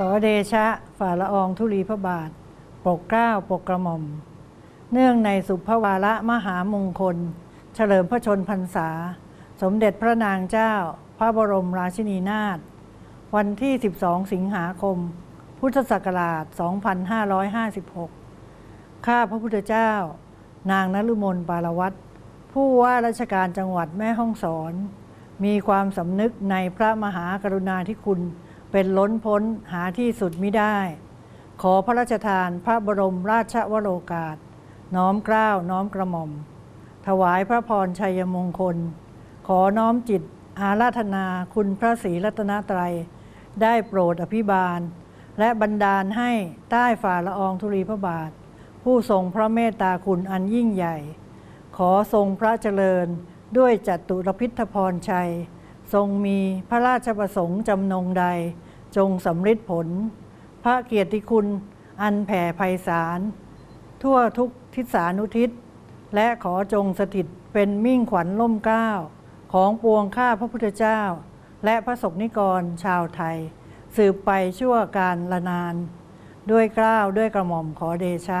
ขอเดชะฝ่าละอองธุลีพระบาท ปกเกล้าปกกระหม่อม เนื่องในสุภวาระมหามงคล เฉลิมพระชนพรรษา สมเด็จพระนางเจ้า พระบรมราชินีนาถวันที่ 12 สิงหาคม พุทธศักราช 2556 ข้าพระพุทธเจ้า นางนฤมลปารวัตรผู้ว่าราชการจังหวัดแม่ฮ่องสอน มีความสำนึกในพระมหากรุณาธิคุณ เป็นล้นพ้นหาที่สุดมิได้ ขอพระราชทานพระบรมราชวโรกาส น้อมเกล้าวน้อมกระหม่อม ถวายพระพรชัยมงคล ขอน้อมจิตอาราธนาคุณพระศรีรัตนตรัย ได้โปรดอภิบาล และบันดาลให้ใต้ฝ่าละอองธุลีพระบาท ผู้ทรงพระเมตตาคุณอันยิ่งใหญ่ ขอทรงพระเจริญด้วยจัตุรพิทพรชัย ทรงมีพระราชประสงค์จำนงใด จงสำฤทธิผล พระเกียรติคุณอันแผ่ไพศาลทั่วทุกทิศานุทิศ และขอจงสถิตเป็นมิ่งขวัญล่มเกล้าของปวงข้าพระพุทธเจ้า และพระสงฆ์นิกรชาวไทย สืบไปชั่วการละนาน ด้วยเกล้าวด้วยกระหม่อมขอเดชะ